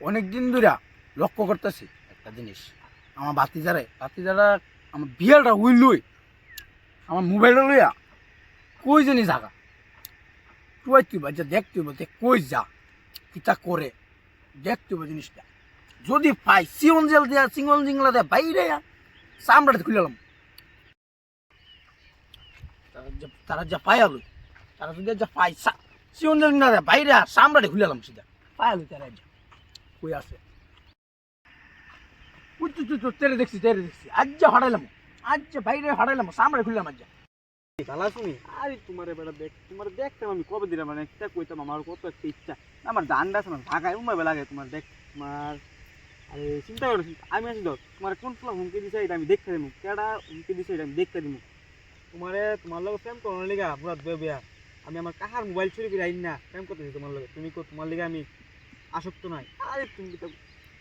অনেক দিন ধরে লক্ষ্য করতেছি একটা জিনিস। আমার বাতি বাতিজারে বাতিজারা আমার বিয়েটা উইলুই আমার মোবাইলটা লইয়া কই জানি জাগা। তুই তুই যে দেখতে হইব যে কই যা, কিতা করে, দেখতে হইব জিনিসটা। যদি পাই সিওন জেল দেয়া, সিঙ্গল জিঙ্গলা দেয়া বাইরে চামড়াটা খুলেলাম তারা যে, তারা যা পায়ালো তারা যদি যা পাই সিওন জেল না দেয়া বাইরে চামড়াটা খুলেলাম সিধা। পায়ালো তারা যা কই আছে? তুই তুই তেরে দেখছি তেরে দেখছি। আজ যা হারাইলাম আজ যা বাইরে হারাইলাম চামড়া খুললাম আজ যা ভালো শুনি আরে তোমার এবার দেখ তোমার দেখতাম আমি কবে দিলাম মানে একটা কইতাম আমার কত একটা ইচ্ছা। আমার জানটা আছে না ঢাকায় উমাবে লাগে তোমার দেখ তোমার আরে চিন্তা করো আমি আছি তো তোমার কোন ফ্লা হুমকি দিছে এটা আমি দেখতে দিমু। কেডা হুমকি দিছে এটা আমি দেখতে দিমু। তোমারে তোমার লগে প্রেম করো লিগা পুরা বিয়া আমি আমার কাহার মোবাইল চুরি করে আইন না প্রেম করতেছি তোমার লগে। তুমি কো তোমার লিগা আমি আসক্ত নাই আরে তুমি কিতা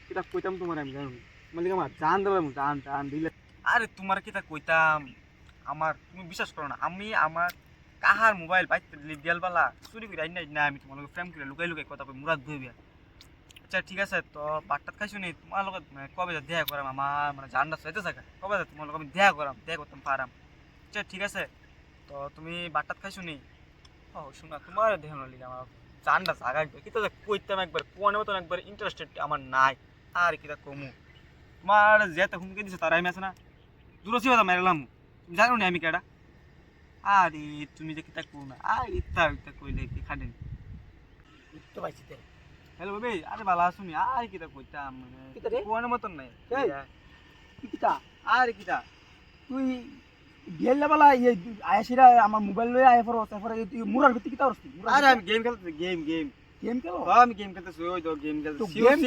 কিতা কইতাম তোমার আমি, জানো? না। তোমার লিগা আমার জান দিলাম জান জান দিলে। আরে তোমার কিতা কইতাম? আমার, তুমি বিশ্বাস করো না, আমি আমার কাহার মোবাইল বাইতে দিয়ালবালা চুরি করে আইন না আমি, তোমার প্রেম করে লুকাই লুকাই কথা কই, মুরাদ ধুই বিয়া আচ্ছা ঠিক আছে, তো বাট্টাত খাইছো নি? তোমার লগত মানে কবে যা দেখা করাম? আমার মানে জানটা চাইতে থাকা কবে যা তোমার লগে আমি দেখা করাম, দেখা করতাম, পারাম। আচ্ছা ঠিক আছে, তো তুমি বাট্টাত খাইছো নি? ও, শোনা, তোমার দেহ লিগে আমার জানটা জাগা একবার কিতা কইতাম একবার কোয়ানে মতন একবার ইন্টারেস্টেড আমার নাই। আর কিতা কমু। তোমার যেতে হুমকি দিছে তারা আমি আছে না? দূর ছিল মেরলাম তুমি জানো নি আমি কেডা? আরে তুমি যে কিতা করো না। আর ইত্তা ইত্তা কইলে কি খাটেন? তো। পাইছি হ্যালো বেবি আরে ভালো আছো নি? আর কিতা কইতাম মানে কিতা রে? কোয়ানে মতন নাই? এই। কিতা আর কিতা তুই আয়াসিরা আমার মোবাইল লয়ে আয় পর তারপরে মুরার ভিত্তি কিতা করছিস আরে আমি গেম খেলতেছি গেম গেম গেম খেলো? আমি গেম খেলতেছি ওই তো গেম তো গেম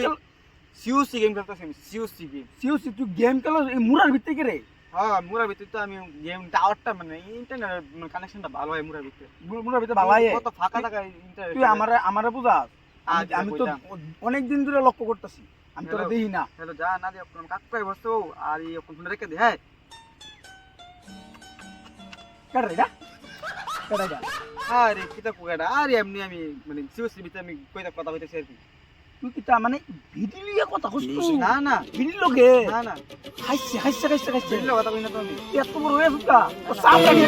সিউসি গেম খেলতেছি আমি সিউসি গেম সিওসি তুই গেম খেলো এই মুরার ভিত্তি কে রে হ্যাঁ মুরার ভিতরে তো আমি গেম টাওয়ারটা মানে ইন্টারনেট কানেকশনটা ভালো হয় মুরার ভিতরে মু- মুরার ভিত্তি ভালো আয়ে কত ফাঁকা থাকা ইন্টারনেট তুই আমারে আমারে বুঝা আমি- তো অনেক দিন ধরে লক্ষ্য করতেছি আমি তোরা. দেখি না হ্যালো যা না দিয়ে কোনো কাকটাই বসতো আর এই রেখে দে হ্যাঁ কেটে রে কেটে যা। আরে কিতা কোয়াটা আরে এমনি আমি মানে সিউসি ভিতরে আমি কইতা কথা কইতেছি আর কি। তুই কিতা মানে ভিডি লিয়ে কথা কইছিস না না। ভিডি লগে না না। হাসছে হাসছে হাসছে হাসছে বুঝলে কথা কই না এত বড় হয়ে ফুটা সামনে।